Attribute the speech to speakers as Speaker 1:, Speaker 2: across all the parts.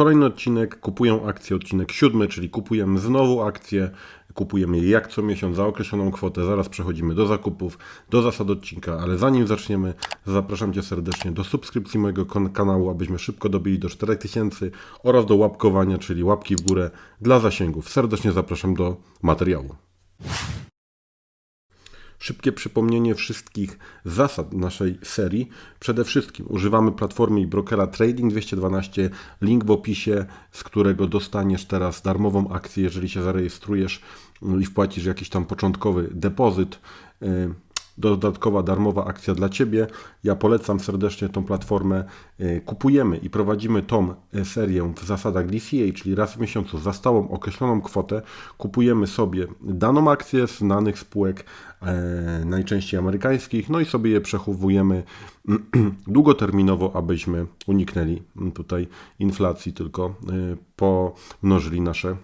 Speaker 1: Kolejny odcinek, kupuję akcję, odcinek siódmy, czyli kupujemy znowu akcję, kupujemy je jak co miesiąc za określoną kwotę. Zaraz przechodzimy do zakupów, do zasad odcinka, ale zanim zaczniemy, zapraszam Cię serdecznie do subskrypcji mojego kanału, abyśmy szybko dobili do 4000 oraz do łapkowania, czyli łapki w górę dla zasięgów. Serdecznie zapraszam do materiału. Szybkie przypomnienie wszystkich zasad naszej serii. Przede wszystkim używamy platformy i brokera Trading 212, link w opisie, z którego dostaniesz teraz darmową akcję, jeżeli się zarejestrujesz i wpłacisz jakiś tam początkowy depozyt. Dodatkowa darmowa akcja dla Ciebie. Ja polecam serdecznie tą platformę. Yy, Kupujemy i prowadzimy tą yy, serię w zasadach DCA, czyli raz w miesiącu za stałą określoną kwotę. Kupujemy sobie daną akcję z znanych spółek, e, najczęściej amerykańskich, no i sobie je przechowujemy długoterminowo, abyśmy uniknęli mm, tutaj inflacji, tylko e, pomnożyli nasze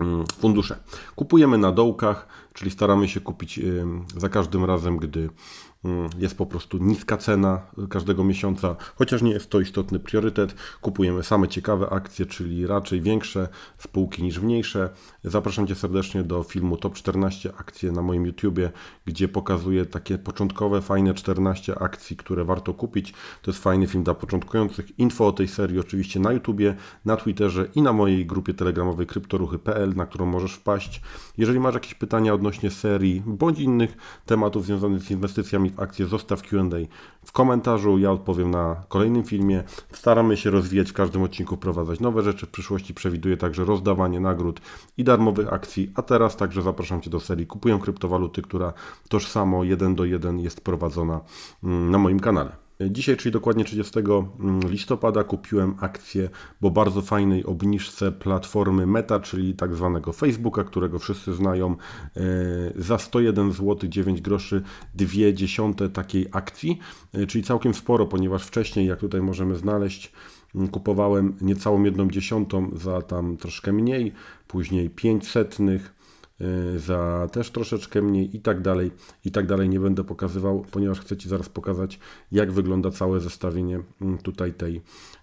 Speaker 1: mm, fundusze. Kupujemy na dołkach, czyli staramy się kupić za każdym razem, gdy y, jest po prostu niska cena każdego miesiąca, chociaż nie jest to istotny priorytet. Kupujemy same ciekawe akcje, czyli raczej większe spółki niż mniejsze. Zapraszam Cię serdecznie do filmu Top 14 akcje na moim YouTubie, gdzie pokazuję takie początkowe, fajne 14 akcji, które warto kupić. To jest fajny film dla początkujących. Info o tej serii oczywiście na YouTubie, na Twitterze i na mojej grupie telegramowej kryptoruchy.pl, na którą możesz wpaść. Jeżeli masz jakieś pytania odnośnie serii bądź innych tematów związanych z inwestycjami w akcje, zostaw Q&A w komentarzu. Ja odpowiem na kolejnym filmie. Staramy się rozwijać w każdym odcinku, wprowadzać nowe rzeczy. W przyszłości przewiduję także rozdawanie nagród i darmowych akcji. A teraz także zapraszam Cię do serii Kupuję kryptowaluty, która tożsamo jeden do jeden jest prowadzona mm, na moim kanale. Dzisiaj, czyli dokładnie 30 listopada, kupiłem akcję, bo bardzo fajnej obniżce platformy Meta, czyli tak zwanego Facebooka, którego wszyscy znają, e, za 101 zł 9 groszy, dwie dziesiąte takiej akcji, e, czyli całkiem sporo, ponieważ wcześniej, jak tutaj możemy znaleźć, m, kupowałem niecałą jedną dziesiątą za tam troszkę mniej, później 5 setnych, za też troszeczkę mniej i tak dalej, i tak dalej. Nie będę pokazywał, ponieważ chcę Ci zaraz pokazać, jak wygląda całe zestawienie mm, tutaj tej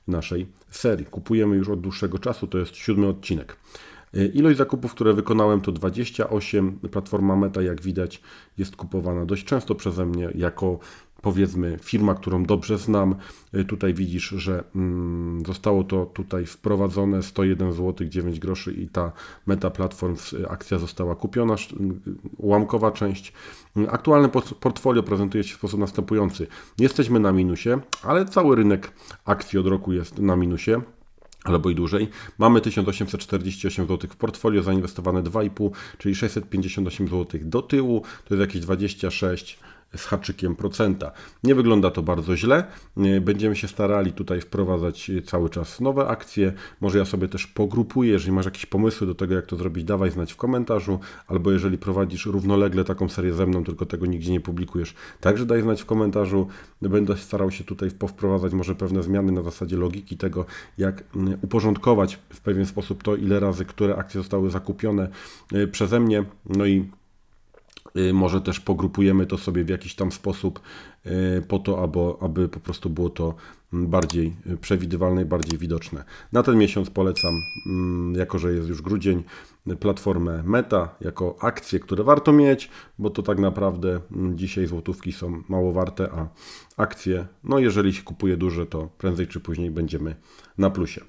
Speaker 1: naszej serii. Kupujemy już od dłuższego czasu, to jest siódmy odcinek. Y, Ilość zakupów, które wykonałem to 28. Platforma Meta, jak widać, jest kupowana dość często przeze mnie jako powiedzmy firma, którą dobrze znam. Y, Tutaj widzisz, że mm, zostało to tutaj wprowadzone 101 zł 9 groszy i ta Meta Platforms y, akcja została kupiona, y, ułamkowa część. Aktualne port- portfolio prezentuje się w sposób następujący. Jesteśmy na minusie, ale cały rynek akcji od roku jest na minusie albo i dłużej. Mamy 1848 zł w portfolio, zainwestowane 2,5, czyli 658 zł do tyłu, to jest jakieś 26 z haczykiem procenta. Nie wygląda to bardzo źle. Będziemy się starali tutaj wprowadzać cały czas nowe akcje. Może ja sobie też pogrupuję, jeżeli masz jakieś pomysły do tego, jak to zrobić, dawaj znać w komentarzu, albo jeżeli prowadzisz równolegle taką serię ze mną, tylko tego nigdzie nie publikujesz, także daj znać w komentarzu. Będę starał się tutaj powprowadzać może pewne zmiany na zasadzie logiki tego, jak uporządkować w pewien sposób to, ile razy które akcje zostały zakupione y, przeze mnie. No i Może też pogrupujemy to sobie w jakiś tam sposób y, po to, aby, aby po prostu było to bardziej y, przewidywalne i bardziej widoczne. Na ten miesiąc polecam, mm, jako że jest już grudzień, y, platformę Meta jako akcje, które warto mieć, bo to tak naprawdę dzisiaj złotówki są mało warte, a akcje, no jeżeli się kupuje duże, to prędzej czy później będziemy na plusie.